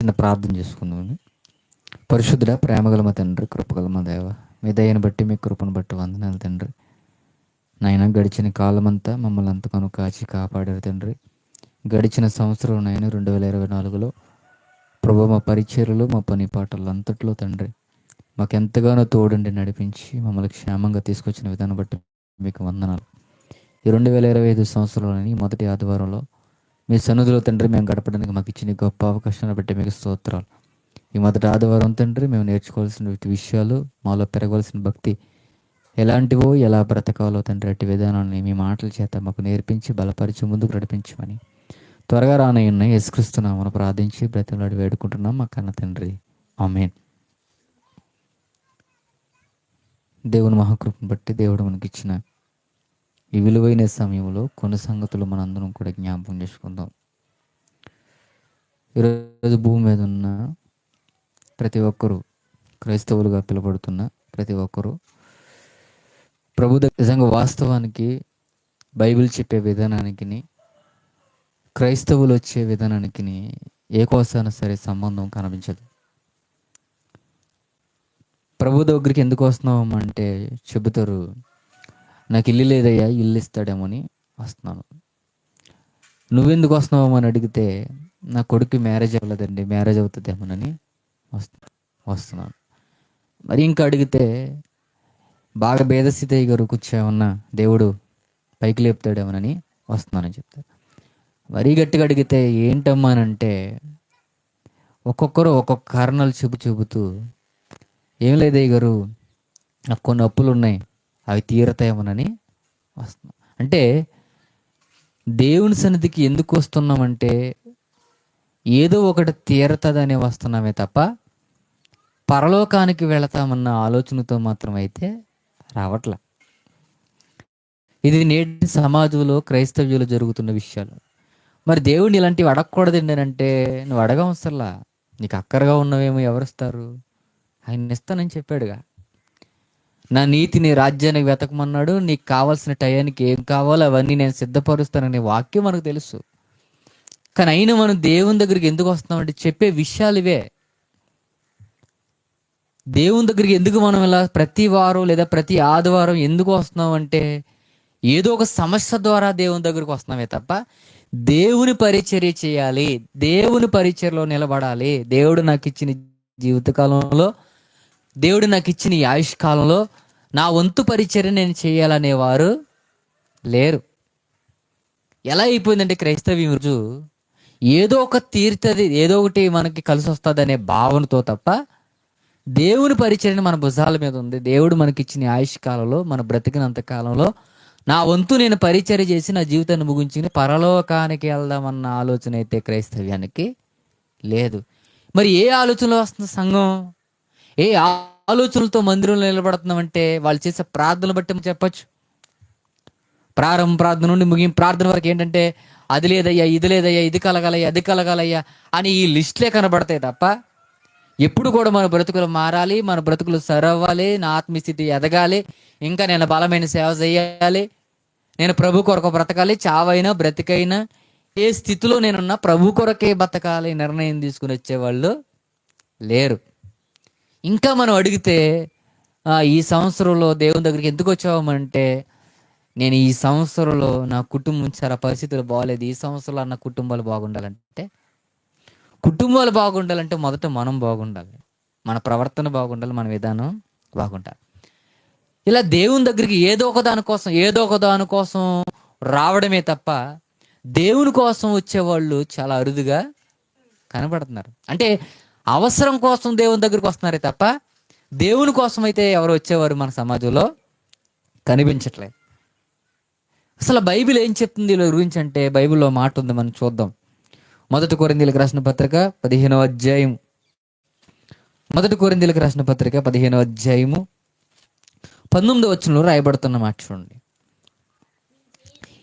చిన్న ప్రార్థన చేసుకుందాం పరిశుద్ధుడ ప్రేమగల మా తండ్రి కృపగల మా దేవ మీ దయను బట్టి మీ కృపను బట్టి వందనాలు తండ్రి. నాయన గడిచిన కాలమంతా మమ్మల్ని అంతగానో కాచి కాపాడారు తండ్రి. గడిచిన సంవత్సరం నాయన రెండు వేల ఇరవై నాలుగులో ప్రభు మా పరిచర్లు మా పని పాటలు అంతట్లో తండ్రి మాకు ఎంతగానో తోడుండి నడిపించి మమ్మల్ని క్షేమంగా తీసుకొచ్చిన విధానం బట్టి మీకు వందనాలు. ఈ రెండు వేల ఇరవై ఐదు సంవత్సరంలోని మొదటి ఆదివారంలో మీ సన్నిధిలో తండ్రి మేము గడపడానికి మాకు ఇచ్చిన గొప్ప అవకాశాన్ని బట్టి మీకు స్తోత్రాలు. ఈ మొదటి ఆదివారం తండ్రి మేము నేర్చుకోవాల్సిన విషయాలు మాలో పెరగవలసిన భక్తి ఎలాంటివో ఎలా బ్రతకాలో తండ్రి అట్టి విధానాన్ని మీ మాటల చేత మాకు నేర్పించి బలపరిచి ముందుకు నడిపించమని త్వరగా రానయ్యున్న యేసుక్రీస్తున్నామని ప్రార్థించి బ్రతిమలాడి వేడుకుంటున్నాం మా కన్న తండ్రి. ఆమెన్. దేవుని మహాకృపను బట్టి దేవుడు మనకిచ్చిన ఈ విలువైన సమయంలో కొన్ని సంగతులు మనందరం కూడా జ్ఞాపకం చేసుకుందాం. ఈరోజు భూమి మీద ఉన్న ప్రతి ఒక్కరూ క్రైస్తవులుగా పిలువబడుతున్న ప్రతి ఒక్కరూ ప్రభు నిజంగా వాస్తవానికి బైబిల్ చెప్పే విధానానికి క్రైస్తవులు వచ్చే విధానానికి ఏ కోసాన సరే సంబంధం కనిపించదు. ప్రభు దగ్గరికి ఎందుకు వస్తున్నాం అంటే చెబుతారు నాకు ఇల్లు లేదయ్యా ఇల్లు ఇస్తాడేమో అని వస్తున్నాను. నువ్వెందుకు వస్తున్నావు అని అడిగితే నా కొడుకు మ్యారేజ్ అవ్వలేదండి మ్యారేజ్ అవుతుందేమోనని వస్తు వస్తున్నాను. మరి ఇంకా అడిగితే బాగా భేదస్థితి గారు కూర్చోమన్నా దేవుడు పైకి లేపుతాడేమోనని వస్తున్నానని చెప్తారు. మరీ గట్టిగా అడిగితే ఏంటమ్మా అని అంటే ఒక్కొక్కరు ఒక్కొక్క కారణాలు చూపు చూపుతూ ఏం లేదయ్య గారు నాకు కొన్ని అప్పులు ఉన్నాయి అవి తీరతాయేమోనని వస్తున్నాం. అంటే దేవుని సన్నిధికి ఎందుకు వస్తున్నామంటే ఏదో ఒకటి తీరతదనే వస్తున్నామే తప్ప పరలోకానికి వెళతామన్న ఆలోచనతో మాత్రం అయితే రావట్ల. ఇది నేటి సమాజంలో క్రైస్తవ్యులు జరుగుతున్న విషయాలు. మరి దేవుడిని ఇలాంటివి అడగకూడదండి అంటే నువ్వు అడగవసరలా. నీకు అక్కరగా ఉన్నవేమో ఎవరిస్తారు ఆయన ఇస్తానని చెప్పాడుగా. నా నీతిని రాజ్యానికి వెతకమన్నాడు నీకు కావాల్సిన టయానికి ఏం కావాలో అవన్నీ నేను సిద్ధపరుస్తాననే వాక్యం మనకు తెలుసు. కానీ అయినా మనం దేవుని దగ్గరికి ఎందుకు వస్తున్నామంటే చెప్పే విషయాలు ఇవే. దేవుని దగ్గరికి ఎందుకు మనం ఇలా ప్రతి వారం లేదా ప్రతి ఆదివారం ఎందుకు వస్తున్నాం అంటే ఏదో ఒక సమస్య ద్వారా దేవుని దగ్గరికి వస్తున్నామే తప్ప దేవుని పరిచర్య చేయాలి దేవుని పరిచర్లో నిలబడాలి. దేవుడు నాకు ఇచ్చిన జీవితకాలంలో దేవుడు నాకు ఇచ్చిన ఈ ఆయుష్ కాలంలో నా వంతు పరిచయం నేను చేయాలనేవారు లేరు. ఎలా అయిపోయిందంటే క్రైస్తవ్యం రోజు ఏదో ఒక తీర్చది ఏదో ఒకటి మనకి కలిసి వస్తుంది అనే భావనతో తప్ప దేవుని పరిచయం మన భుజాల మీద ఉంది. దేవుడు మనకి ఇచ్చిన ఆయుష్ కాలంలో మన బ్రతికినంత కాలంలో నా వంతు నేను పరిచయం చేసి నా జీవితాన్ని ముగించుకుని పరలోకానికి వెళ్దామన్న ఆలోచన అయితే క్రైస్తవ్యానికి లేదు. మరి ఏ ఆలోచనలో వస్తుంది సంఘం? ఏ ఆలోచనలతో మందిరంలో నిలబడుతున్నామంటే వాళ్ళు చేసే ప్రార్థనలు బట్టి మనం ప్రారంభ ప్రార్థన నుండి ముగింపు ప్రార్థన వరకు ఏంటంటే అది లేదయ్యా ఇది లేదయ్యా ఇది కలగాలయ్యా అది కలగాలయ్యా అని ఈ లిస్ట్లే కనబడతాయి తప్ప ఎప్పుడు కూడా మన బ్రతుకులు మారాలి మన బ్రతుకులు సరవ్వాలి నా ఆత్మస్థితి ఎదగాలి ఇంకా నేను బలమైన సేవ చేయాలి నేను ప్రభు కొరకు బ్రతకాలి చావైనా బ్రతికైనా ఏ స్థితిలో నేనున్నా ప్రభు కొరకే బ్రతకాలి నిర్ణయం తీసుకుని వచ్చేవాళ్ళు లేరు. ఇంకా మనం అడిగితే ఈ సంవత్సరంలో దేవుని దగ్గరికి ఎందుకు వచ్చామంటే నేను ఈ సంవత్సరంలో నా కుటుంబం చాలా పరిస్థితులు బాగలేదు ఈ సంవత్సరంలో నా కుటుంబాలు బాగుండాలంటే కుటుంబాలు బాగుండాలంటే మొదట మనం బాగుండాలి. మన ప్రవర్తన బాగుండాలి మన విధానం బాగుండాలి. ఇలా దేవుని దగ్గరికి ఏదో ఒక దాని కోసం ఏదో ఒక దాని కోసం రావడమే తప్ప దేవుని కోసం వచ్చేవాళ్ళు చాలా అరుదుగా కనబడుతున్నారు. అంటే అవసరం కోసం దేవుని దగ్గరికి వస్తున్నారే తప్ప దేవుని కోసం అయితే ఎవరు వచ్చేవారు మన సమాజంలో కనిపించట్లే అసలు బైబిల్ ఏం చెప్తుంది వీళ్ళ గురించి అంటే బైబిల్లో మాట ఉంది మనం చూద్దాం. మొదటి కోరిందీలకు రాసిన పత్రిక పదిహేనవ అధ్యాయం మొదటి కోరిందీలకు రాసిన పత్రిక పదిహేనవ అధ్యాయము. పంతొమ్మిదో వచనంలో రాయబడుతున్న మాట చూడండి.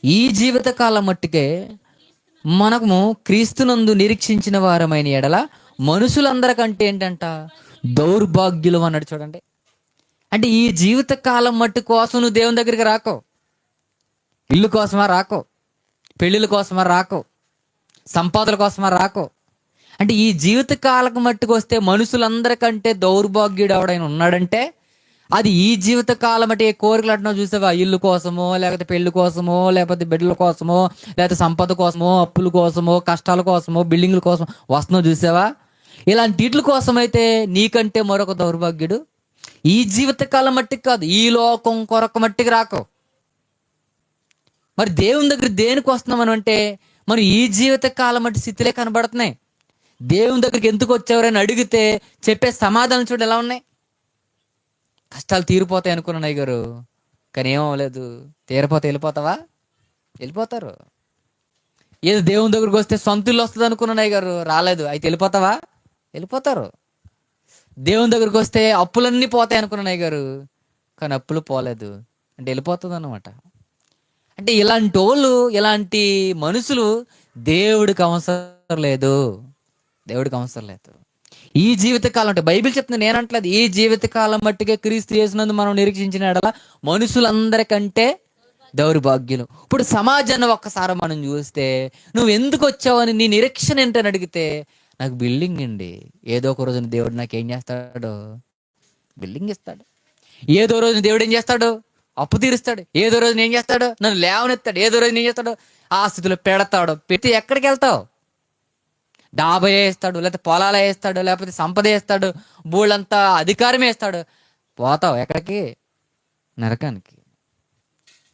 ఈ జీవితకాలం మట్టుకే మనము క్రీస్తునందు నిరీక్షించిన వారమైన ఎడల మనుషులందరికంటే ఏంటంట దౌర్భాగ్యులు అన్నాడు చూడండి. అంటే ఈ జీవిత కాలం మట్టు కోసం నువ్వు దేవుని దగ్గరికి రాకో. ఇల్లు కోసమా రాకో. పెళ్ళిళ్ళ కోసమా రాకో. సంపాదల కోసమా రాకో. అంటే ఈ జీవిత కాలం మట్టుకు వస్తే మనుషులందరికంటే దౌర్భాగ్యుడు ఎవడైనా ఉన్నాడంటే అది ఈ జీవిత కాలం అంటే ఏ కోరికలు అంటున్నా చూసావా? ఇల్లు కోసమో లేకపోతే పెళ్ళి కోసమో లేకపోతే బిడ్డల కోసమో లేకపోతే సంపద కోసమో అప్పుల కోసమో కష్టాల కోసమో బిల్డింగ్ల కోసం వస్తున్నావు చూసావా? ఇలాంటి వీటి కోసం అయితే నీకంటే మరొక దౌర్భాగ్యుడు ఈ జీవిత కాలం మట్టికి కాదు ఈ లోకం కొరక మట్టికి రాకవు మరి దేవుని దగ్గర దేనికి వస్తున్నాం అంటే మనం ఈ జీవిత కాలం మట్టి స్థితిలే కనబడుతున్నాయి. దేవుని దగ్గరికి ఎందుకు వచ్చేవారని అడిగితే చెప్పే సమాధానం చూడు ఎలా ఉన్నాయి. కష్టాలు తీరిపోతాయి అనుకున్నాను గారు కానీ ఏమవ్వలేదు తీరిపోతే వెళ్ళిపోతావా? వెళ్ళిపోతారు. ఏదో దేవుని దగ్గరికి వస్తే సొంత ఇల్లు వస్తుంది అనుకున్నాను గారు రాలేదు. అయితే వెళ్ళిపోతావా? వెళ్ళిపోతారు. దేవుని దగ్గరికి వస్తే అప్పులన్నీ పోతాయి అనుకున్నాయి గారు. కానీ అప్పులు పోలేదు. అంటే వెళ్ళిపోతుంది అనమాట అంటే ఇలాంటి వాళ్ళు ఇలాంటి మనుషులు దేవుడికి అవసరం లేదు. దేవుడికి అవసరం లేదు. ఈ జీవితకాలం అంటే బైబిల్ చెప్తుంది నేనంటలేదు ఈ జీవితకాలం మట్టుకే క్రీస్తు చేసినందు మనం నిరీక్షించిన ఎడల మనుషులందరికంటే దౌర్భాగ్యులు. ఇప్పుడు సమాజాన్ని ఒక్కసారి మనం చూస్తే నువ్వు ఎందుకు వచ్చావని నీ నిరీక్షణ ఏంటని అడిగితే నాకు బిల్డింగ్ అండి. ఏదో ఒక రోజున దేవుడు నాకు ఏం చేస్తాడు. బిల్డింగ్ ఇస్తాడు. ఏదో రోజు దేవుడు ఏం చేస్తాడు? అప్పు తీరుస్తాడు. ఏదో రోజు ఏం చేస్తాడు? నన్ను లేవనెత్తాడు. ఏదో రోజు ఏం చేస్తాడు? ఆ స్థితిలో పెడతాడు. పెట్టి ఎక్కడికి వెళ్తావు? డాబా వేస్తాడు లేకపోతే పొలాలు వేస్తాడు లేకపోతే సంపద వేస్తాడు బూళ్ళంతా అధికారం వేస్తాడు. పోతావు ఎక్కడికి? నరకానికి.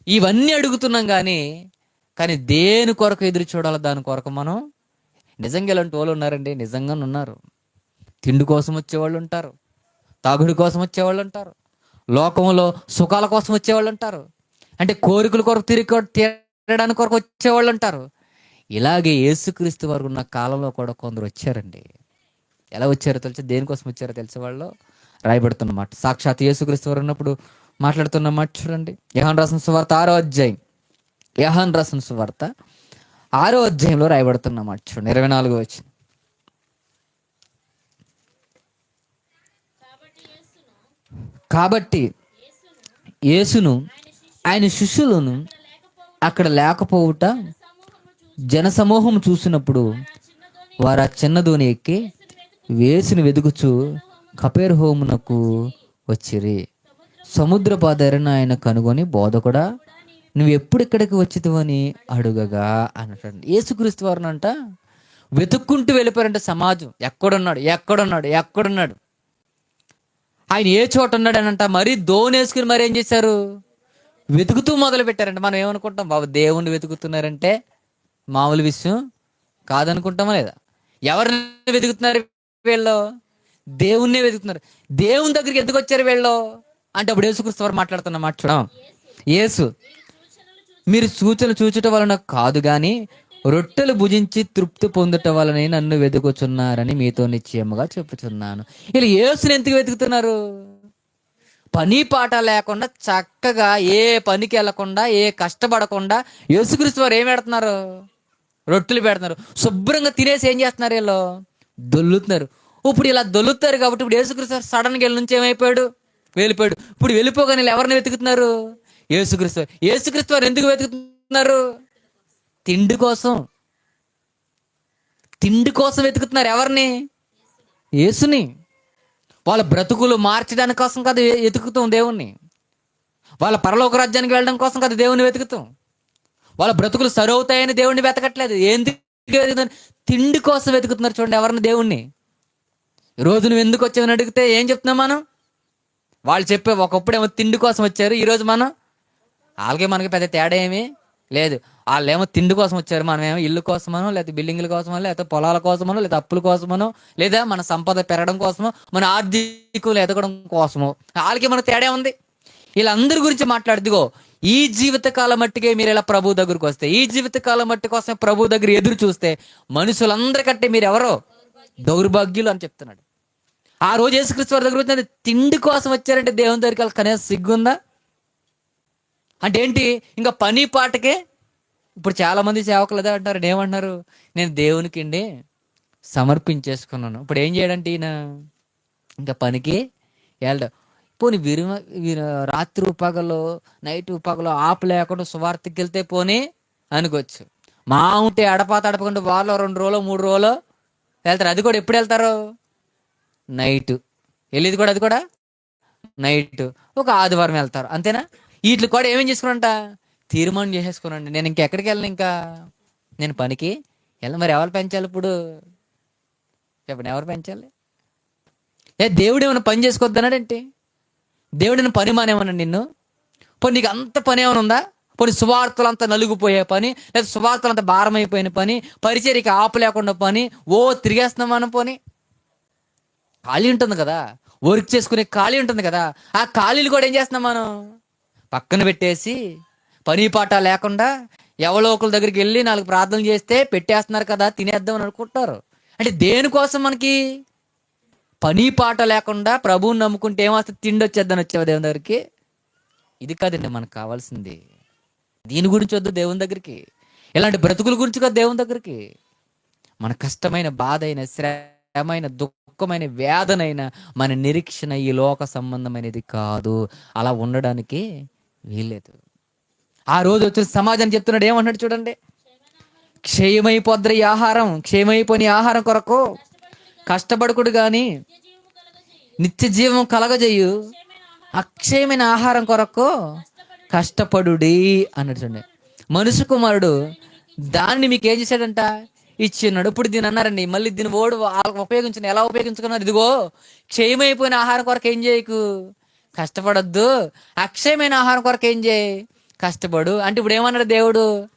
ఇవన్నీ అడుగుతున్నాం కానీ కానీ దేని కొరకు ఎదురు చూడాలి? దాని కొరకు మనం నిజంగా ఇలాంటి వాళ్ళు ఉన్నారండి. నిజంగా ఉన్నారు. తిండి కోసం వచ్చేవాళ్ళు ఉంటారు. తాగుడి కోసం వచ్చేవాళ్ళు ఉంటారు. లోకంలో సుఖాల కోసం వచ్చేవాళ్ళు ఉంటారు. అంటే కోరికల కొరకు తిరిగి తీరడానికి కొరకు వచ్చేవాళ్ళు ఉంటారు. ఇలాగే యేసుక్రీస్తు వారు ఉన్న కాలంలో కూడా కొందరు వచ్చారండి. ఎలా వచ్చారో తెలిసి? దేనికోసం వచ్చారో తెలిసే వాళ్ళు? రాయబడుతున్నమాట సాక్షాత్ యేసుక్రీస్తు వారు ఉన్నప్పుడు మాట్లాడుతున్నమాట చూడండి. యహాన్ రాసిన సువార్త ఆరో అధ్యాయం. యహాన్ రాసిన సువార్త ఆరో అధ్యాయంలో రాయబడుతున్నమాట చూడండి. ఇరవై నాలుగో వచ్చింది కాబట్టి యేసును ఆయన శిష్యులను అక్కడ లేకపోవుట జనసమూహం చూసినప్పుడు వారు ఆ చిన్నదోని ఎక్కి వేసుని వెదుగుచు కపేర్ హోమునకు వచ్చిరి. సముద్ర పాదరని ఆయన కనుగొని బోధ కూడా నువ్వు ఎప్పుడు ఇక్కడికి వచ్చితివని అడుగగా అన్నట్టు. యేసుక్రీస్తు అంట వెతుక్కుంటూ వెళ్ళిపోయారంట సమాజం. ఎక్కడున్నాడు? ఎక్కడున్నాడు? ఎక్కడున్నాడు? ఆయన ఏ చోట ఉన్నాడు అని అంట మరీ దోనేసుకుని మరి ఏం చేశారు? వెతుకుతూ మొదలు పెట్టారంట మనం ఏమనుకుంటాం? బాబు దేవుణ్ణి వెతుకుతున్నారంటే మామూలు విషయం కాదనుకుంటామా లేదా? ఎవరిని వెతుకుతున్నారు వీళ్ళు? దేవుణ్ణే వెతుకుతున్నారు. దేవుని దగ్గరికి ఎందుకు వచ్చారు వీళ్ళు? అంటే అప్పుడు యేసుక్రీస్తు వారు మాట్లాడుతున్న మాట చూడం. యేసు. మీరు సూచన చూచుట వలన కాదు గాని రొట్టెలు భుజించి తృప్తి పొందుట వలనే నన్ను వెతుకుచున్నారని మీతో నిశ్చయముగా చెప్పుచున్నాను. వీళ్ళు యేసుని ఎందుకు వెతుకుతున్నారు? పని పాట లేకుండా చక్కగా ఏ పనికి వెళ్ళకుండా ఏ కష్టపడకుండా యేసుక్రీస్తు వారు ఏం పెడుతున్నారు? రొట్టెలు పెడుతున్నారు. శుభ్రంగా తినేసి ఏం చేస్తున్నారు వీళ్ళు? దొల్లుతున్నారు. ఇప్పుడు ఇలా దొల్లుతారు కాబట్టి ఇప్పుడు యేసుక్రీస్తు సడన్గా వెళ్ళి నుంచి ఏమైపోయాడు? వెళ్ళిపోయాడు. ఇప్పుడు వెళ్ళిపోగానే ఎవరిని వెతుకుతున్నారు? యేసుక్రీస్తు యేసుక్రీస్తు వారు ఎందుకు వెతుకుతున్నారు? తిండి కోసం. తిండి కోసం వెతుకుతున్నారు ఎవరిని? యేసుని. వాళ్ళ బ్రతుకులు మార్చడానికి కోసం కాదు వెతుకుతాం దేవుణ్ణి. వాళ్ళ పరలోక రాజ్యానికి వెళ్ళడం కోసం కాదు దేవుణ్ణి వెతుకుతాం. వాళ్ళ బ్రతుకులు సరవుతాయని దేవుణ్ణి వెతకట్లేదు. ఎందుకు వెతుకుతున్నారు? తిండి కోసం వెతుకుతున్నారు చూడండి ఎవరిని? దేవుణ్ణి. రోజు నువ్వు ఎందుకు వచ్చావని అడిగితే ఏం చెప్తున్నాం మనం? వాళ్ళు చెప్పే ఒకప్పుడేమో తిండి కోసం వచ్చారు. ఈరోజు మనం వాళ్ళకి మనకి పెద్ద తేడా ఏమీ లేదు. వాళ్ళేమో తిండి కోసం వచ్చారు. మనమేమో ఇల్లు కోసమనో లేకపోతే బిల్డింగ్ల కోసమో లేకపోతే పొలాల కోసమనో లేదా అప్పుల కోసమనో లేదా మన సంపద పెరగడం కోసమో మన ఆర్థికలు ఎదగడం కోసమో. వాళ్ళకి మన తేడా ఉంది వీళ్ళందరి గురించి మాట్లాడుదిగో ఈ జీవిత కాలం మట్టుకే మీరు ఇలా ప్రభు దగ్గరికి వస్తే ఈ జీవిత కాలం మట్టి కోసం ప్రభు దగ్గర ఎదురు చూస్తే మనుషులందరికంటే మీరు ఎవరో? దౌర్భాగ్యులు అని చెప్తున్నాడు. ఆ రోజు యేసుక్రీస్తు వారి దగ్గర వచ్చిన తిండి కోసం వచ్చారంటే దేవుని దగ్గరికి వెళ్ళి కనీసం సిగ్గుందా? అంటే ఏంటి? ఇంకా పని పాటకే ఇప్పుడు చాలామంది సేవకులు అదే అంటారు ఏమంటున్నారు? నేను దేవునికి అండి సమర్పించేసుకున్నాను. ఇప్పుడు ఏం చేయడంటే ఈయన? ఇంకా పనికి వెళ్ళడం. పోనీ విరు రాత్రి పగలు నైట్ పగలు ఆపు లేకుండా సువార్తకి వెళ్తే పోనీ అనుకోవచ్చు. మా ఉంటే అడపా తడపకుండా వాళ్ళు రెండు రోజులు మూడు రోజులు వెళ్తారు. అది కూడా ఎప్పుడు వెళ్తారు? నైట్. వెళ్ళేది కూడా అది కూడా నైట్. ఒక ఆదివారం వెళ్తారు. అంతేనా? వీటికి కూడా ఏమేం చేసుకున్నంట తీర్మానం చేసేసుకున్నాండి నేను ఇంకెక్కడికి వెళ్ళను ఇంకా? నేను పనికి వెళ్ళను. మరి ఎవరు పెంచాలి ఇప్పుడు? చెప్పండి ఎవరు పెంచాలి? ఏ దేవుడు ఏమైనా పని చేసుకోవద్దన్నాడేంటి దేవుడు నేను పని మానేమన్నాడు నిన్ను? పోనీ నీకు అంత పని ఏమైనా ఉందా? పోనీ సువార్తలంతా నలుగుపోయే పని లేదా సువార్తలంతా భారం అయిపోయిన పని పరిచర్యకి ఆపు లేకుండా పని ఓ తిరిగేస్తున్నాం మనం పోనీ. ఖాళీ ఉంటుంది కదా? వర్క్ చేసుకునే ఖాళీ ఉంటుంది కదా? ఆ ఖాళీలు కూడా ఏం చేస్తున్నాం మనం? పక్కన పెట్టేసి పని పాట లేకుండా ఎవరో ఒకరి దగ్గరికి వెళ్ళి నాలుగు ప్రార్థన చేస్తే పెట్టేస్తున్నారు కదా తినేద్దాం అని అనుకుంటారు. అంటే దేనికోసం మనకి పని పాట లేకుండా ప్రభువుని నమ్ముకుంటే ఏమొస్తుంది? తిండి వచ్చేద్దని వచ్చేవా దేవుని దగ్గరికి? ఇది కాదండి మనకు కావాల్సింది. దీని గురించి వద్దు దేవుని దగ్గరికి. ఇలాంటి బ్రతుకుల గురించి కాదు దేవుని దగ్గరికి. మన కష్టమైన బాధ అయిన శ్రమైన దుఃఖమైన వేదనైన మన నిరీక్షణ ఈ లోక సంబంధమైనది కాదు. అలా ఉండడానికి వీల్లేదు. ఆ రోజు వచ్చిన సమాజం చెప్తున్నాడు ఏమన్నాడు చూడండి. క్షయమైపోద్ర ఆహారం క్షయమైపోయిన ఆహారం కొరకు కష్టపడకుడు కానీ నిత్య జీవం కలగజేయు. అక్షయమైన ఆహారం కొరకు కష్టపడుడి అన్నాడు చూడండి. మనుషు కుమారుడు దాన్ని మీకు ఏం చేశాడంట? ఇచ్చిన్నాడు ఇప్పుడు దీని అన్నారండి మళ్ళీ దీని ఓడు ఉపయోగించిన ఎలా ఉపయోగించుకున్నారు? ఇదిగో క్షయమైపోయిన ఆహారం కొరకు ఏం చేయకు? కష్టపడొద్దు. అక్షయమైన ఆహారం కొరకు ఏం చేయి? కష్టపడు. అంటే ఇప్పుడు ఏమన్నాడు దేవుడు?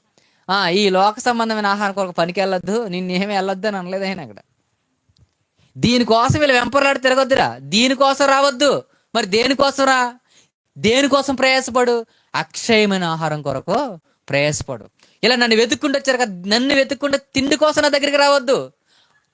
ఆ ఈ లోక సంబంధమైన ఆహారం కొరకు పనికి వెళ్ళొద్దు నిన్నేమి వెళ్ళొద్దు అని అనలేదు ఆయన అక్కడ. దీనికోసం వీళ్ళు వెంపర్లాడి తిరగొద్దురా. దీనికోసం రావద్దు. మరి దేనికోసం రా? దేనికోసం ప్రయాసపడు? అక్షయమైన ఆహారం కొరకు ప్రయాసపడు. ఇలా నన్ను వెతుక్కుంటూ వచ్చారు కదా నన్ను వెతుక్కుంటే తిండి కోసం నా దగ్గరికి రావద్దు.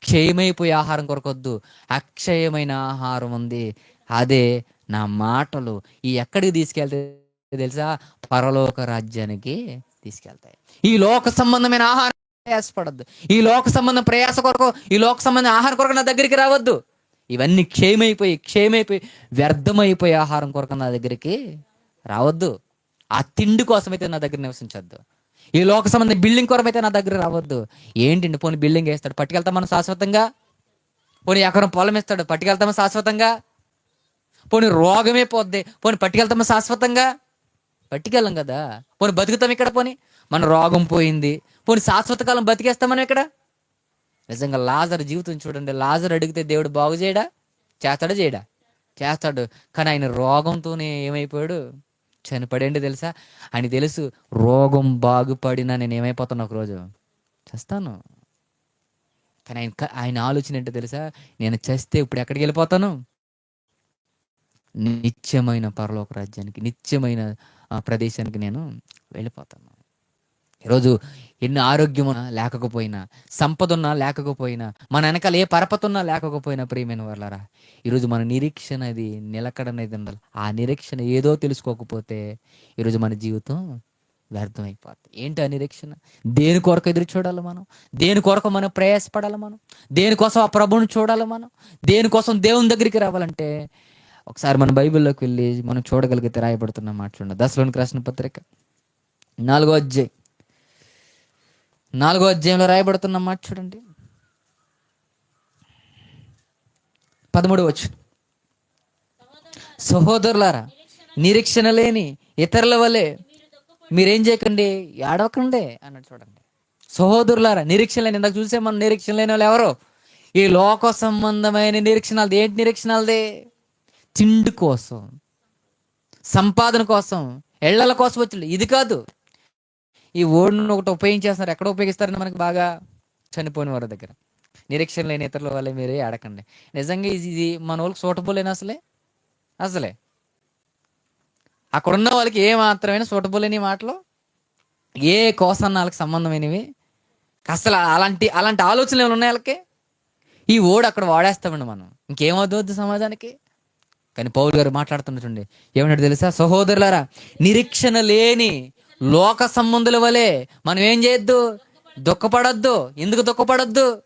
క్షయమైపోయే ఆహారం కొరకొద్దు అక్షయమైన ఆహారం ఉంది. అదే నా మాటలు ఈ ఎక్కడికి తీసుకెళ్తే తెలుసా? పరలోక రాజ్యానికి తీసుకెళ్తాయి. ఈ లోక సంబంధమైన ఆహారం ప్రయాసపడద్దు. ఈ లోక సంబంధం ప్రయాస కొరకు ఈ లోక సంబంధ ఆహారం కొరకు నా దగ్గరికి రావద్దు. ఇవన్నీ క్షేమైపోయి క్షేమైపోయి వ్యర్థమైపోయి ఆహారం కొరకు నా దగ్గరికి రావద్దు. ఆ తిండి కోసమైతే నా దగ్గర నివసించొద్దు. ఈ లోక సంబంధం బిల్డింగ్ కొరమైతే నా దగ్గర రావద్దు. ఏంటి పోనీ బిల్డింగ్ వేస్తాడు. పట్టుకెళ్తాం మనం శాశ్వతంగా? పోనీ ఎకరం పొలం ఇస్తాడు పట్టుకెళ్తామా శాశ్వతంగా? పోనీ రోగమే పోద్ది. పోనీ పట్టుకెళ్తామా శాశ్వతంగా? పట్టుకెళ్ళం కదా. పోనీ బతుకుతాం ఇక్కడ పోనీ? మన రోగం పోయింది. పోనీ శాశ్వత కాలం బతికేస్తాం మనం ఇక్కడ? నిజంగా లాజర్ జీవితం చూడండి. లాజర్ అడిగితే దేవుడు బాగు చేయడా? చేస్తాడా చేయడా? చేస్తాడు. కానీ ఆయన రోగంతోనే ఏమైపోయాడు? చనిపడండి తెలుసా? ఆయన తెలుసు రోగం బాగుపడినా నేను ఏమైపోతాను ఒకరోజు? చేస్తాను. కానీ ఆయన ఆయన ఆలోచన ఏంటో తెలుసా? నేను చేస్తే ఇప్పుడు ఎక్కడికి వెళ్ళిపోతాను? నిత్యమైన పరలోక రాజ్యానికి నిత్యమైన ప్రదేశానికి నేను వెళ్ళిపోతాను. ఈరోజు ఎన్ని ఆరోగ్యం లేకపోయినా సంపద ఉన్నా లేకపోయినా మన వెనకాల ఏ పరపతున్నా లేకపోయినా ప్రియమైన వాళ్ళరా ఈరోజు మన నిరీక్షణ అది నిలకడ అనేది ఉండాలి. ఆ నిరీక్షణ ఏదో తెలుసుకోకపోతే ఈరోజు మన జీవితం వ్యర్థమైపోతుంది ఏంటి ఆ నిరీక్షణ? దేని కొరకు ఎదురు చూడాలి మనం? దేని కొరకు మనం ప్రయాసపడాలి మనం? దేనికోసం ఆ ప్రభువుని చూడాలి మనం? దేనికోసం దేవుని దగ్గరికి రావాలంటే ఒకసారి మన బైబిల్లోకి వెళ్ళి మనం చూడగలిగితే రాయబడుతున్న మాట చూడండి దశలోనికి రాసిన పత్రిక. నాలుగో అధ్యాయం. నాలుగో అధ్యాయంలో రాయబడుతున్న మాట చూడండి. పదమూడు వచ్చు సహోదరులారా నిరీక్షణ లేని ఇతరుల వలె మీరేం చేయకండి? ఏడవకండి అన్నట్టు చూడండి. సహోదరులారా నిరీక్షణ లేని ఇందాక చూసే మనం నిరీక్షణ లేని వాళ్ళు ఎవరు? ఈ లోక సంబంధమైన నిరీక్షణలది. ఏంటి నిరీక్షణలది? తిండి కోసం సంపాదన కోసం ఎళ్ళల కోసం వచ్చి ఇది కాదు. ఈ ఓడిని ఒకటి ఉపయోగించేస్తున్నారు. ఎక్కడ ఉపయోగిస్తారని మనకి బాగా? చనిపోయిన వారి దగ్గర. నిరీక్షణ లేని ఇతరుల వల్ల మీరే అడకండి నిజంగా ఇది ఇది మన వాళ్ళకి సూటబుల్ అయినా అసలే? అసలే. అక్కడ ఉన్న వాళ్ళకి ఏ మాత్రమైన సూటబుల్ అయిన మాటలు? ఏ కోసన్నాళ్ళకి సంబంధమైనవి? అసలు అలాంటి అలాంటి ఆలోచనలు ఏమైనా ఉన్నాయి వాళ్ళకి? ఈ ఓడు అక్కడ వాడేస్తామండి మనం. ఇంకేమవుతుంది వద్దు సమాజానికి? కానీ పౌలు గారు మాట్లాడుతున్నట్టుండి ఏమన్నాడు తెలుసా? సహోదరులారా నిరీక్షణ లేని లోక సంబంధుల వలె మనం ఏం చేయొద్దు? దుఃఖపడద్దు. ఎందుకు దుఃఖపడద్దు?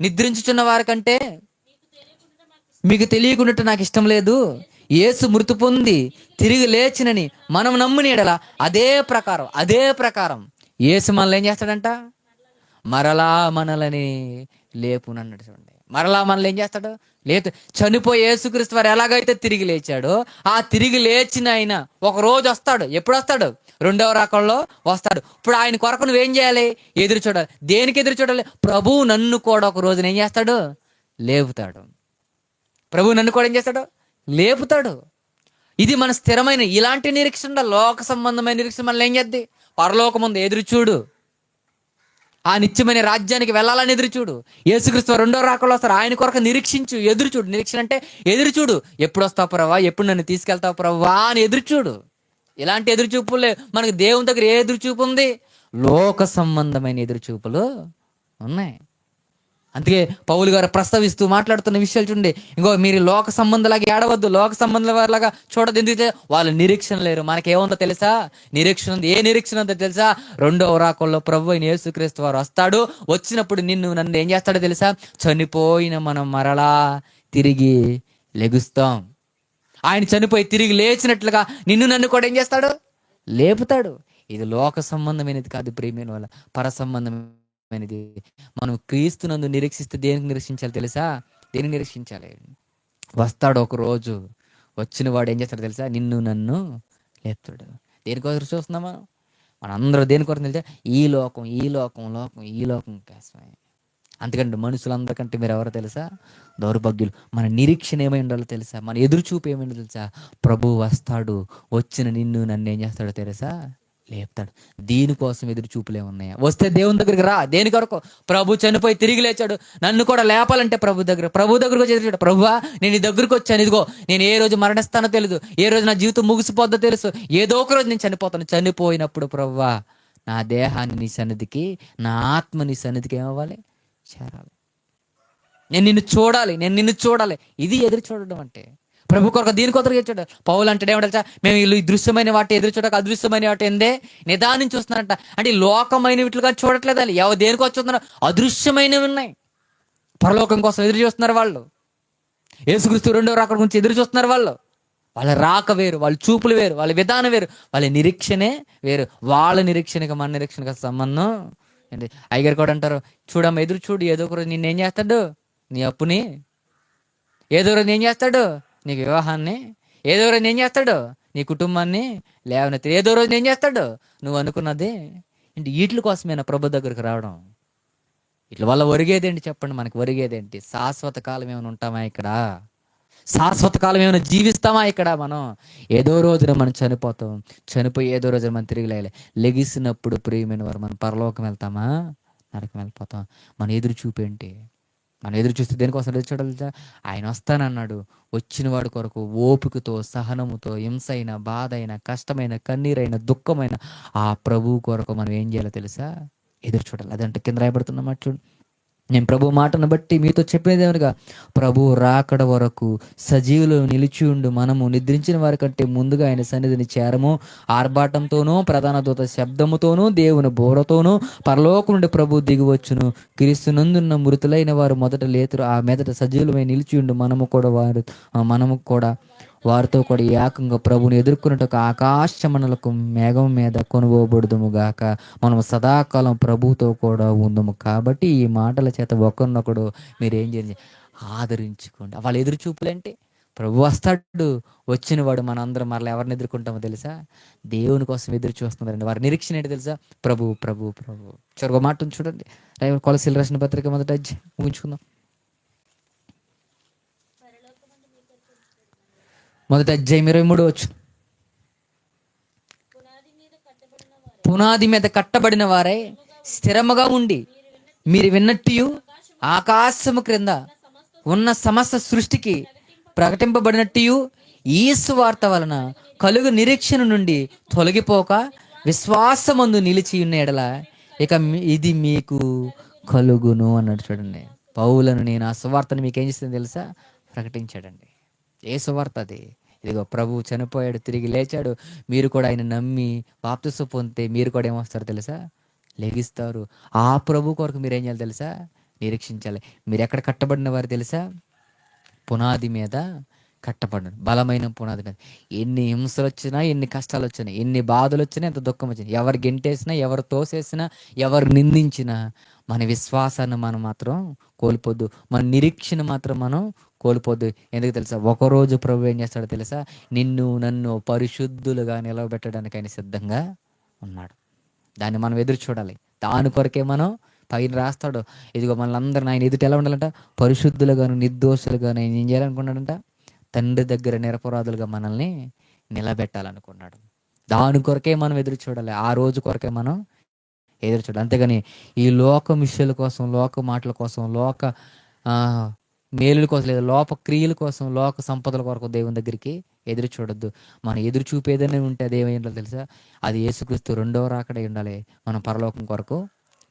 నిద్రించుచున్న వారికంటే మీకు తెలియకుండా నాకు ఇష్టం లేదు. ఏసు మృతి పొంది తిరిగి లేచినని మనం నమ్మునిడలా అదే ప్రకారం అదే ప్రకారం ఏసు మనల్ని ఏం చేస్తాడంట? మరలా మనలని లేపునన్నట్టు చూడండి. మరలా మనల్ని ఏం చేస్తాడు? లేదు చనిపోయి యేసుక్రీస్తు వారు ఎలాగైతే తిరిగి లేచాడో ఆ తిరిగి లేచిన ఆయన ఒక రోజు వస్తాడు. ఎప్పుడు వస్తాడు? రెండవ రకంలో వస్తాడు. ఇప్పుడు ఆయన కొరకు నువ్వేం చేయాలి? ఎదురు చూడాలి దేనికి ఎదురు చూడాలి? ప్రభు నన్ను కూడా ఒక రోజున ఏం చేస్తాడు? లేపుతాడు. ప్రభు నన్ను కూడా ఏం చేస్తాడు? లేపుతాడు. ఇది మన స్థిరమైన ఇలాంటి నిరీక్షణ లోక సంబంధమైన నిరీక్షణ మనల్ని ఏం చేద్ది? పరలోకముందు ఎదురు చూడు. ఆ నిత్యమైన రాజ్యానికి వెళ్ళాలని ఎదురుచూడు యేసుక్రీస్తు రెండో రాకలో వస్తారు. ఆయన కొరకు నిరీక్షించు ఎదురుచూడు నిరీక్షణ అంటే ఎదురుచూడు ఎప్పుడు వస్తావు ప్రవ్వా ఎప్పుడు నన్ను తీసుకెళ్తావు ప్రవ్వా అని ఎదురుచూడు ఇలాంటి ఎదురుచూపులే మనకు దేవుని దగ్గర ఏ ఎదురుచూపు ఉంది? లోక సంబంధమైన ఎదురుచూపులు ఉన్నాయి. అందుకే పౌలు గారు ప్రస్తావిస్తూ మాట్లాడుతున్న విషయాలు చూడండి. ఇంకో మీరు లోక సంబంధంలాగా ఏడవద్దు. లోక సంబంధం వారిలాగా చూడదు ఎందుకు వాళ్ళు నిరీక్షణ లేరు. మనకేముందో తెలుసా? నిరీక్షణ ఉంది. ఏ నిరీక్షణ ఉందో తెలుసా? రెండవ రాకల్లో ప్రభు అయిన యేసుక్రీస్తు వారు వస్తాడు. వచ్చినప్పుడు నిన్ను నన్ను ఏం చేస్తాడో తెలుసా? చనిపోయిన మనం మరలా తిరిగి లెగుస్తాం. ఆయన చనిపోయి తిరిగి లేచినట్లుగా నిన్ను నన్ను కూడా ఏం చేస్తాడు? లేపుతాడు. ఇది లోక సంబంధమైనది కాదు ప్రేమైన వల్ల. పర సంబంధమైనది మనం క్రీస్తునందు నిరీక్షిస్తే దేనికి నిరీక్షించాలి తెలుసా? దేనికి నిరీక్షించాలి? వస్తాడు ఒక రోజు వచ్చిన వాడు ఏం చేస్తాడు తెలుసా? నిన్ను నన్ను లేపుతాడు. దేనికోసం చూస్తున్నామా మనందరూ దేనికోసం తెలుసా? ఈ లోకం ఈ లోకం లోకం ఈ లోకం కోసమే. అందుకంటే మనుషులందరికంటే మీరు ఎవరో తెలుసా? దౌర్భాగ్యులు. మన నిరీక్షణ ఏమై ఉండాలో తెలుసా? మన ఎదురు చూపు తెలుసా? ప్రభు వస్తాడు వచ్చిన నిన్ను నన్ను ఏం చేస్తాడో తెలుసా? లేపుతాడు. దీనికోసం ఎదురు చూపులే ఉన్నాయా? వస్తే దేవుని దగ్గరికి రా. దేని కొరకు? ప్రభు చనిపోయి తిరిగి లేచాడు. నన్ను కూడా లేపాలంటే ప్రభు దగ్గర. ప్రభు దగ్గరకు వచ్చి ఎదురు ప్రభువా నేను నీ దగ్గరకు వచ్చాను. ఇదిగో నేను ఏ రోజు మరణిస్తానో తెలియదు ఏ రోజు నా జీవితం ముగిసిపోద్దో తెలుసు. ఏదో ఒక రోజు నేను చనిపోతాను. చనిపోయినప్పుడు ప్రభువా నా దేహాన్ని నీ సన్నిధికి నా ఆత్మ నీ సన్నిధికి ఏమవ్వాలి చేరాలి. నేను నిన్ను చూడాలి. నేను నిన్ను చూడాలి. ఇది ఎదురు చూడడం అంటే ప్రభు కొరకు దీని కొరకు ఇచ్చాడు పౌలు అంటే ఏమంటా మేము వీళ్ళు ఈ దృశ్యమైన వాటి ఎదురు చూడక అదృశ్యమైన వాటి ఎందే నిదానం చూస్తున్నారంట అంటే లోకమైన వీటిగా చూడట్లేదు వాళ్ళు ఎవరు దేనికి వచ్చుతున్నారు అదృశ్యమైనవి ఉన్నాయి. పరలోకం కోసం ఎదురు చూస్తున్నారు వాళ్ళు. యేసుక్రీస్తు రెండో రాకడ గురించి ఎదురు చూస్తున్నారు వాళ్ళు. వాళ్ళ రాక వేరు వాళ్ళ చూపులు వేరు వాళ్ళ విధానం వేరు. వాళ్ళ నిరీక్షణే వేరు. వాళ్ళ నిరీక్షణకి మన నిరీక్షణకి సంబంధం ఏంటి? అయ్యగారు కూడా అంటారు చూడమ్మ ఎదురు చూడు. ఏదో ఒక రోజు ఏం చేస్తాడు? నీ అప్పుని? ఏదో రోజు ఏం చేస్తాడు? నీకు వివాహాన్ని ఏదో రోజు ఏం చేస్తాడు? నీ కుటుంబాన్ని లేవనెత్తి ఏదో రోజు ఏం చేస్తాడు? నువ్వు అనుకున్నది ఏంటి? వీటి కోసమేనా ప్రభు దగ్గరికి రావడం. ఇట్ల వల్ల ఒరిగేదేంటి చెప్పండి? మనకి ఒరిగేదేంటి శాశ్వత కాలం ఏమైనా ఉంటామా ఇక్కడ? శాశ్వత కాలం ఏమైనా జీవిస్తామా ఇక్కడ మనం? ఏదో రోజున మనం చనిపోతాం. చనిపోయి ఏదో రోజున మనం తిరిగి లేలే లెగిసినప్పుడు ప్రియమైన వారు మనం పరలోకం వెళ్తామా? నరకం వెళ్ళిపోతాం. మన ఎదురు చూపేంటి మనం ఎదురు చూస్తే దేనికోసం ఎదురు చూడాలి ఆయన వస్తానన్నాడు. వచ్చిన వాడి కొరకు ఓపికతో సహనముతో హింసైన బాధ అయిన కష్టమైన కన్నీరైన దుఃఖమైన ఆ ప్రభువు కొరకు మనం ఏం చేయాలో తెలుసా? ఎదురు చూడాలి. అదంటే కింద రాయబడుతున్నమాట చూడు. నేను ప్రభు మాటను బట్టి మీతో చెప్పేది ప్రభు రాకడ వరకు సజీవులు నిలిచి ఉండు. మనము నిద్రించిన వారి కంటే ముందుగా ఆయన సన్నిధిని చేరము. ఆర్భాటంతోనూ ప్రధాన దూత శబ్దముతోనూ దేవుని బోరతోనూ పరలోకం నుండి ప్రభు దిగివచ్చును క్రీస్తునందున్న మృతులైన వారు మొదట లేతురు. ఆ మెదట సజీవులమై నిలిచి ఉండు. మనము కూడా వారు మనము కూడా వారితో కూడా ఏకంగా ప్రభుని ఎదుర్కొన్నట్టు ఆకాశమణులకు మేఘం మీద కొనుగోబడుదుము గాక. మనం సదాకాలం ప్రభుతో కూడా ఉందము. కాబట్టి ఈ మాటల చేత ఒకరినొకడు మీరు ఏం చేయండి? ఆదరించుకోండి. వాళ్ళ ఎదురు చూపులేంటి ప్రభు వస్తాడు. వచ్చిన వాడు మనందరం మరలా ఎవరిని ఎదుర్కొంటామో తెలుసా? దేవుని కోసం ఎదురు చూస్తున్నారండి. వారి నిరీక్షణ ఏంటి తెలుసా? ప్రభు ప్రభు ప్రభు. చొరవ మాట ఉంది చూడండి కొలసీలు రాసిన పత్రిక మొదట ఉంచుకుందాం మొదట అధ్యాయం ఇరవై మూడు వచ్చు పునాది మీద కట్టబడిన వారే స్థిరముగా ఉండి మీరు విన్నట్టు ఆకాశము క్రింద ఉన్న సమస్త సృష్టికి ప్రకటింపబడినట్టు ఈ సువార్త వలన కలుగు నిరీక్షణ నుండి తొలగిపోక విశ్వాసమందు నిలిచి ఉన్న ఎడల ఇక ఇది మీకు కలుగును అన్నాడు చూడండి. పౌలను నేను ఆ సువార్తను మీకు ఏం చేస్తుంది తెలుసా? ప్రకటించాడండి. ఏ సువార్త అది? ఇదిగో ప్రభు చనిపోయాడు తిరిగి లేచాడు. మీరు కూడా ఆయన నమ్మి వాప్తసు పొందితే మీరు కూడా ఏమొస్తారు తెలుసా? లెగిస్తారు. ఆ ప్రభు కొరకు మీరు ఏం చేయాలి తెలుసా? నిరీక్షించాలి. మీరు ఎక్కడ కట్టబడిన వారు తెలుసా? పునాది మీద కట్టబడ్డాడు బలమైన పునాది మీద. ఎన్ని హింసలు వచ్చినా ఎన్ని కష్టాలు వచ్చినా ఎన్ని బాధలు వచ్చినా ఎంత దుఃఖం వచ్చినా ఎవరు గెంటేసినా ఎవరు తోసేసినా ఎవరు నిందించినా మన విశ్వాసాన్ని మనం మాత్రం కోల్పోద్దు. మన నిరీక్షణ మాత్రం మనం కోల్పోద్దు. ఎందుకు తెలుసా? ఒకరోజు ప్రభు ఏం చేస్తాడో తెలుసా? నిన్ను నన్ను పరిశుద్ధులుగా నిలవబెట్టడానికి ఆయన సిద్ధంగా ఉన్నాడు. దాన్ని మనం ఎదురు చూడాలి. దాని కొరకే మనం పైన రాస్తాడు. ఇదిగో మనల్ని ఆయన ఎదుట ఎలా ఉండాలంట? పరిశుద్ధులుగాను నిర్దోషులుగాను ఆయన ఏం చేయాలనుకున్నాడంట? తండ్రి దగ్గర నిరపరాధులుగా మనల్ని నిలబెట్టాలనుకున్నాడు. దాని కొరకే మనం ఎదురు చూడాలి. ఆ రోజు కొరకే మనం ఎదురు చూడాలి. అంతేగాని ఈ లోక విషయాల కోసం లోక మాటల కోసం లోక మేలుల కోసం లేదా లోప క్రియల కోసం లోక సంపదల కొరకు దేవుని దగ్గరికి ఎదురు చూడొద్దు. మనం ఎదురు చూపేదనే ఉంటే అది ఏమైందో తెలుసా? అది యేసుక్రీస్తు రెండవ రాకడే ఉండాలి. మనం పరలోకం కొరకు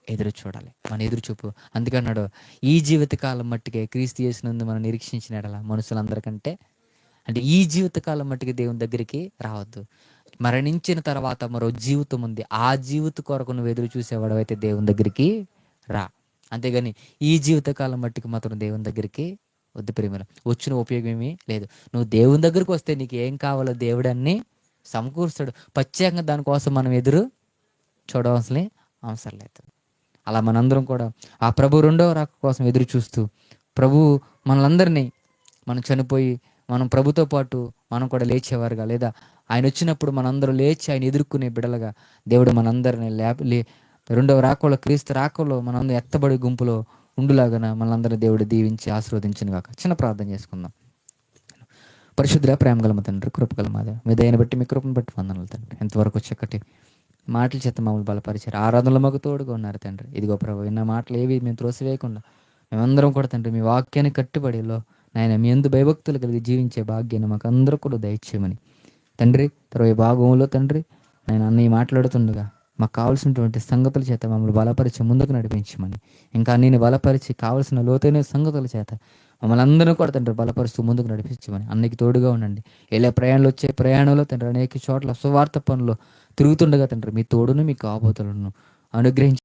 ఎదురు చూడాలి. మన ఎదురు చూపు. అందుకన్నాడు ఈ జీవితకాలం మట్టుకే క్రీస్తు చేసినందు మనం నిరీక్షించినడలా మనుషులందరికంటే అంటే ఈ జీవితకాలం మట్టుకి దేవుని దగ్గరికి రావద్దు. మరణించిన తర్వాత మరో జీవితం ఉంది. ఆ జీవిత కొరకు నువ్వు ఎదురు చూసేవాడు అయితే దేవుని దగ్గరికి రా. అంతేగాని ఈ జీవితకాలం మట్టికి మాత్రం దేవుని దగ్గరికి వద్దు ప్రేమలు. వచ్చిన ఉపయోగం ఏమీ లేదు. నువ్వు దేవుని దగ్గరికి వస్తే నీకు ఏం కావాలో దేవుడన్ని సమకూరుస్తాడు. ప్రత్యేకంగా దానికోసం మనం ఎదురు చూడవలసిన అవసరం లేదు. అలా మనందరం కూడా ఆ ప్రభు రెండవ రాక కోసం ఎదురు చూస్తూ ప్రభు మనలందరినీ మనం చనిపోయి మనం ప్రభుతో పాటు మనం కూడా లేచేవారుగా లేదా ఆయన వచ్చినప్పుడు మనందరూ లేచి ఆయన ఎదుర్కొనే బిడలుగా దేవుడు మనందరినీ లేప లే రెండవ రాకలో క్రీస్తు రాకలో మనందరం ఎత్తబడి గుంపులో ఉండులాగన మనందరినీ దేవుడు దీవించి ఆశీర్వదించిన కాక చిన్న ప్రార్థన చేసుకుందాం. పరిశుద్ధ ప్రేమ గలమ తండ్రి కృపగల మాదే మీ దయని బట్టి మీ కృపను బట్టి వందనలు తండ్రి. ఎంతవరకు చక్కటి మాటల చేత మమ్మల్ని బలపరిచారు. ఆరాధనలు మాకు తోడుగా ఉన్నారు తండ్రి. ఇదిగో ప్రభు విన్న మాటలు ఏవి మేము త్రోసివేయకుండా మేమందరం కూడా తండ్రి మీ వాక్యాన్ని కట్టుబడిలో నాయన మీ ఎందు భయభక్తులు కలిగి జీవించే భాగ్యాన్ని మాకు అందరూ కూడా దయచేయమని. తండ్రి తర్వాత భాగంలో తండ్రి నేను అన్నీ మాట్లాడుతుండగా మాకు కావాల్సినటువంటి సంగతుల చేత మమ్మల్ని బలపరిచి ముందుకు నడిపించమని. ఇంకా నేను బలపరిచి కావలసిన లోతైన సంగతుల చేత మమ్మల్ని అందరూ కూడా తండ్రి బలపరుస్తూ ముందుకు నడిపించమని. అన్నకి తోడుగా ఉండండి. వెళ్ళే ప్రయాణాలు వచ్చే ప్రయాణంలో తండ్రి అనేక చోట్ల సువార్త పనులు తిరుగుతుండగా తండ్రి మీ తోడును మీ కాబోతులను అనుగ్రహించి